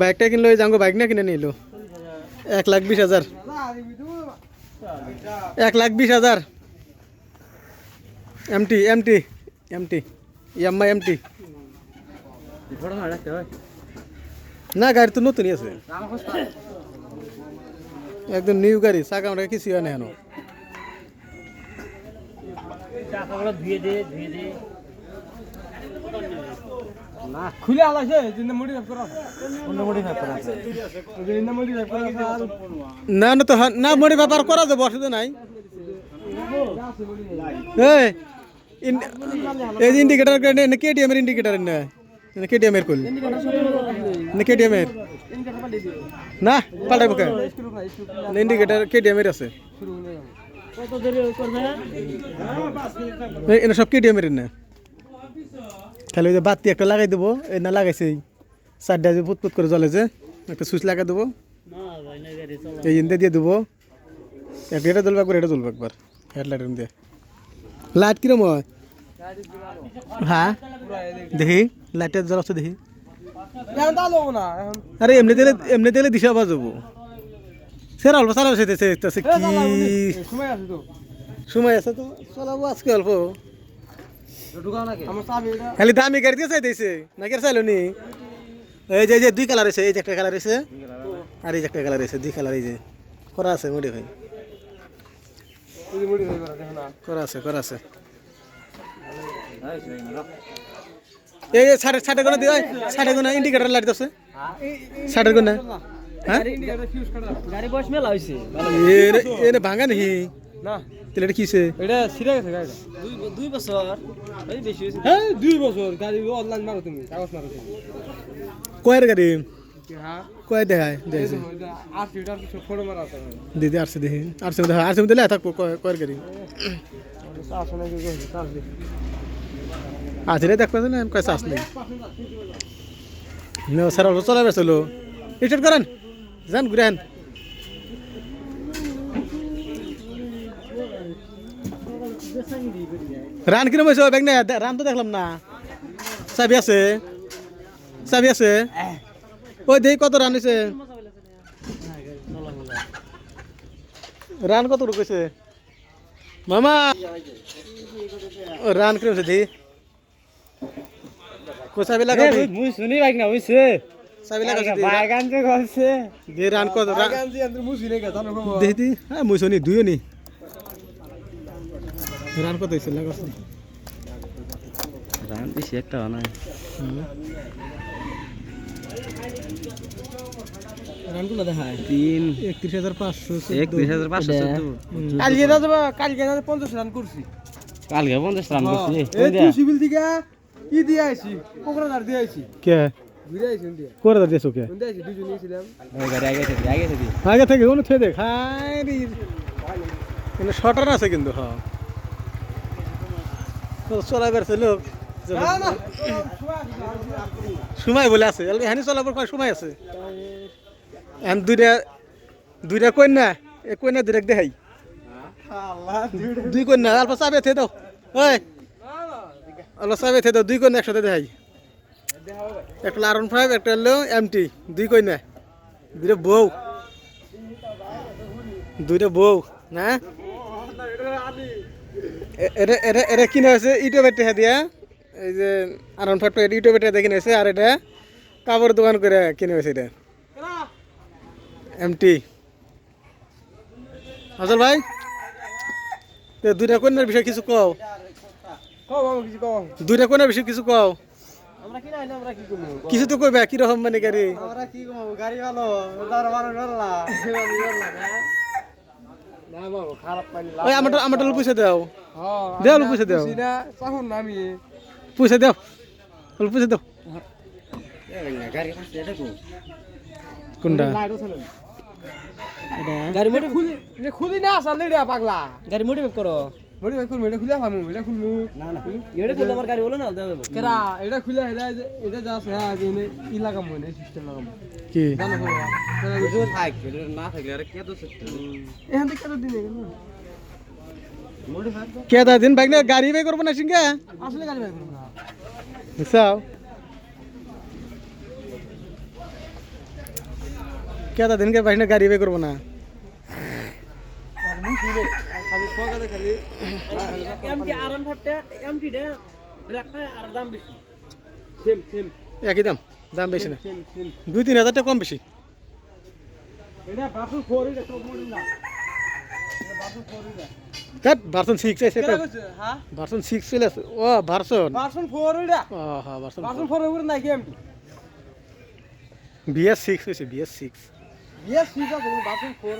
বাইকটা কিনলো, এই জাঙ্গো বাইক না কিনে নিলো। এক লাখ বিশ হাজার। এক লাখ বিশ হাজার। এমটি এমটি এমটি ইয়াম্মা এমটি না, গাড়ি তো নতুনই আছে। একদম নিউ গাড়ি, চাকা আমরা কিছু হয় না এখনও। খুলে আলাইছে জিন্দা মুড়ি ভাব করা। অন্য মুড়ি ভাব করা জিন্দা মুড়ি ভাব করা না না তো হ্যাঁ- না মরি ব্যাপার করা যাব অসুবিধা নাই। এই এই ইন্ডিকেটার না কেটিএম এর ইন্ডিকেটার না। না কেটিএম এর কল। না কেটিএম এর। না পাল্টাই বকে ইন্ডিকেটার কেটিএম এর আছে। এই এনে সব কেটিএম এর না। খালি ওই যে বাতি একটা লাগাই দেবো এই না লাগাইছে চারটা যে পুতপুত করে জ্বলে যে একটা সুইচ লাগাই দেবো। এই ইন্দে দিয়ে দেবো। এটা জ্বলবে একবার এটা জ্বলবে একবার হেডলাইট দিয়ে। লাইট কিরম হয়? হ্যাঁ? দেখি লাইটটা জ্বলাচ্ছে দেখি। আরে এমনি দিলে এমনি দিলে দিশা বাজাবো। সেরা অল্প চালাবো সে কি? সময় আছে তো। সময় আছে তো চালাবো আজকে অল্প ঢুকাও নাকি আমার চাবি এটা খালি দামি গাড়ি দিয়ে চাই দিয়েছে নাকি আর চাইলো নি? এই যে এই যে দুই কালার আছে এই যে একটা কালার আছে আর এই যে একটা কালার আছে দুই কালার এই যে। করা আছে মুড়ি ভাই। করা না আছে করা আছে। এই যে সাড়ে সাড়ে গোনা দিয়ে সাড়ে গোনা ইন্ডিকেটার লাইট আছে সাড়ে গোনা হ্যাঁ? গাড়ি মেলা হয়েছে এনে ভাঙা নাকি? না। তাহলে এটা কিসে? এটা সিরে গেছে গাড়িটা। দুই দুই বছর। এই বেশি হয়েছে। হ্যাঁ দুই বছর। গাড়ি অনলাইন মারো তুমি কাগজ মারো তুমি। কয়ের গাড়ি? হ্যাঁ। কয় দেখায় দেখছে দিদি আসছে দেখি। আসছে দেখা আসছে দিলে থাকব কয়- কয়ের গাড়ি? আছে রে দেখবে না কয় চাষ নেই। স্যার অল্প বেসলো স্টার্ট করেন। যান ঘুরে রান কিরম হয়েছে? ব্যাগ না রান তো দেখলাম না। চাবি আছে। চাবি আছে। ওই দেখি কত রান হয়েছে। রান কত রুকেছে মামা! ও রান কিরম হয়েছে কো চাবি লাগাও মুই শুনি বাইক না হইছে। চাবি লাগাও। বাইক আনতে গলছে দিয়ে রান কত রান আনতে মুই শুনি গেছে জানো খবর। দি। হ্যাঁ মুই শুনি দুইও নি। রান কত হয়েছে? লাগাও রান বেশি একটা নাই। রানগুলো দেখায়। তিন। একত্রিশ হাজার পাঁচশো একত্রিশ হাজার পাঁচশো কালকে না কালকে না 50 রান করছি। কালকে পঞ্চাশ রান করছি। সিভিল থেকে ই দিয়ে আইছি দিয়ে আইছি। কে? কে? আগে থেকে কোনো থে শটার আছে কিন্তু হ্যাঁ। বেড়ছে লোক সময় বলে আছে। হানি চলাবার কয় সময় আছে? এখন দুইটা দুইটা কন্যা এ কন্যা দুইটা দেখাই। দুই কন্যা অল্প চাবে থে দাও। ওই অল্প চাবে থে দাও, দুই কন্যা একসাথে দেখাই। একটা আরন ফাইভ, একটা হলো এমটি, দুই কন্যা। দুইটা বউ। দুইটা বউ, না? এটা এটা এটা কিনে হয়েছে ইউটিউবের টেহা দিয়া। এই যে আরন ফাইভটা ইউটিউবের টেহা দিয়ে কিনে হয়েছে আর এটা কাপড় দোকান করে কিনে হয়েছে এটা। এমটি আসল ভাই দুইটা কন্যার বিষয়ে কিছু কও। দুইটা কন্যার বিষয়ে কিছু কও। কিছু তো কইবা কীরকম মানে গাড়ি? গাড়ি ভালো। ওই আমারটা আমারটা পয়সা দাও হ্যাঁ দেও, পয়সা দেও। চাহুন না আমি। পয়সা দাও পয়সা দাও কোনটা? গাড়ি মোটে খুলি না আসলে পাগলা। গাড়ি মোটে করো মরি ভাই খুলমু এটা খুলে ফামু এটা খুলমু না না এটা করলে আমার গাড়ি বলো না কেরা এটা খুলে হেলা এটা হ্যাঁ ই লাগামু এনে সিস্টেম লাগামু। কি? জানো খবর থাকবে না থাকলে আর কে তো এখান থেকে কেন? দিনে কেন কে দা দিন বাইক না গাড়ি বাই করব না সিংহা আসলে গাড়ি ভাই করব না। বুঝছাও গাড়ি বে করব না? খালি এমটি আরাম আর দাম বেশি। Same same. একই দাম দাম বেশি না। দুই তিন হাজার টাকা কম বেশি। এটা বাসু ফোর এটা সব মডেল না। এটা বাসু ফোর এটা কাট ভার্সন সিক্স আছে ভার্সন সিক্স চলে ও ভার্সন ফোর ও হ্যাঁ ভার্সন ফোর নাই এমটি বিএস সিক্স হয়েছে বিএস সিক্স ইয়েস ঠিক আছে বাসন ফোর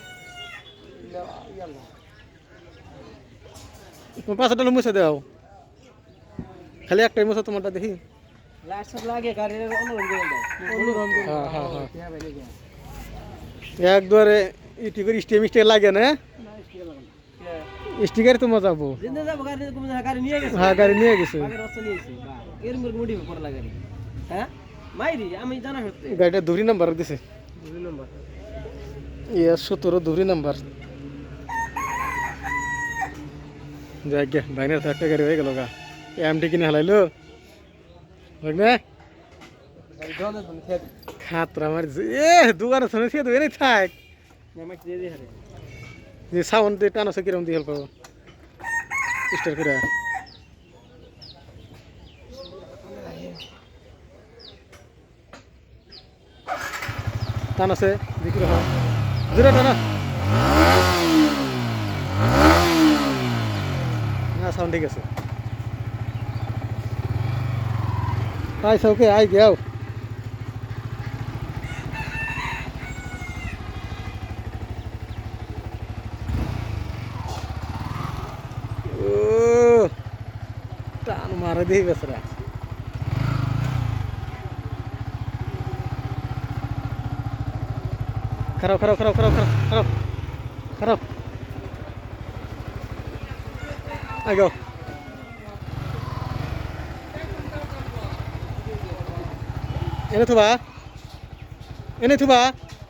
তোমার পাঁচটা মুছে দাও। খালি একটাই মুছে তোমারটা দেখি। লাইট সব লাগে গাড়ির অন্যরকম করে দাও। অনুরম হ্যাঁ হ্যাঁ হ্যাঁ। একবারে ইটি করে স্টেম লাগে না? স্টিকার তো মজা পাবো হ্যাঁ গাড়ি নিয়ে গেছে। হ্যাঁ হচ্ছে গাড়িটা দুরি নাম্বার দিছে। ইয়ে সতেরো দুরি নাম্বার। যাই গে বাইনের তো একটা গাড়ি হয়ে গেল গা। এমটি কিনে হালাইলো। বুঝ না। গাড়ি জলে তুমি খেয়ে খাতরা আমার এ, দোকানে শুনে তো এনেই থাক। যে সাউন্ড দিয়ে টানো কিরম দিয়ে হেল্প করব। স্টার করে। টান আছে বিক্রি হয়। জোরে টানা। সাউন্ড ঠিক আছে। আই সৌকে আই গেও ও টান মারে দিই বেসরা খারাপ খারাপ খারাপ খারাপ খারাপ খারাপ খারাপ। আগো এনে থুবা। এনে থুবা।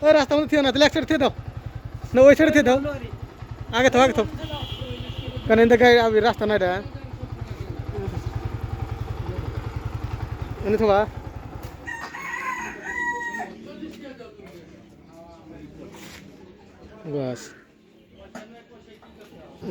ওই রাস্তা মধ্যে থিও না তাহলে এক সাইড থিয়ে দাও না ওই সাইডে থিয়ে দাও আগে তো আগে তো কারণ এতে গাড়ি আবি রাস্তা নাই এটা এনে থবা। বাস